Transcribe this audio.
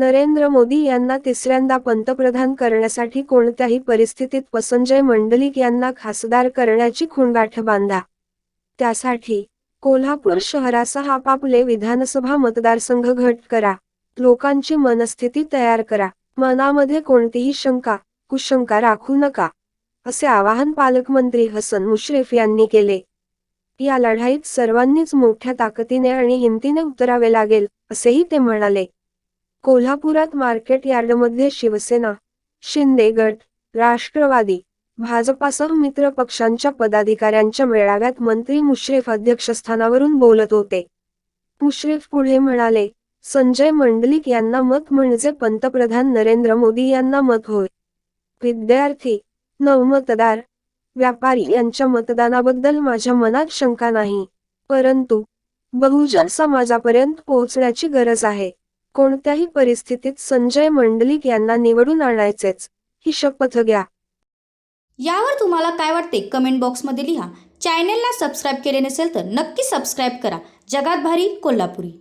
नरेंद्र मोदी यांना तिसऱ्यांदा पंतप्रधान करण्यासाठी कोणत्याही परिस्थितीत पसंजय मंडलिक यांना खासदार करण्याची खुणगाठ बांधा. त्यासाठी कोल्हापूर शहरासह आपापले विधानसभा मतदारसंघ घट करा. लोकांची मनस्थिती तयार करा. मनामध्ये कोणतीही शंका कुशंका राखू नका असे आवाहन पालकमंत्री हसन मुश्रीफ यांनी केले. या लढाईत सर्वांनीच मोठ्या ताकदीने आणि हिमतीने उतरावे लागेल असेही ते म्हणाले. कोल्हापुरात मार्केट यार्डमध्ये शिवसेना शिंदे गट राष्ट्रवादी भाजपासह मित्र पक्षांच्या पदाधिकाऱ्यांच्या मेळाव्यात मंत्री मुश्रीफ अध्यक्षस्थानावरून बोलत होते. मुश्रीफ पुढे म्हणाले संजय मंडलिक यांना मत म्हणजे पंतप्रधान नरेंद्र मोदी यांना मत होय. विद्यार्थी नवमतदार व्यापारी यांच्या मतदानाबद्दल माझ्या मनात शंका नाही परंतु बहुजन समाजापर्यंत पोहोचण्याची गरज आहे. कोणत्याही परिस्थितीत संजय मंडलिक यांना निवडून आणायचेच ही शपथ घ्या. यावर तुम्हाला काय वाटते कमेंट बॉक्समध्ये लिहा. चॅनेलला सबस्क्राईब केले नसेल तर नक्की सबस्क्राईब करा. जगात भारी कोल्हापुरी.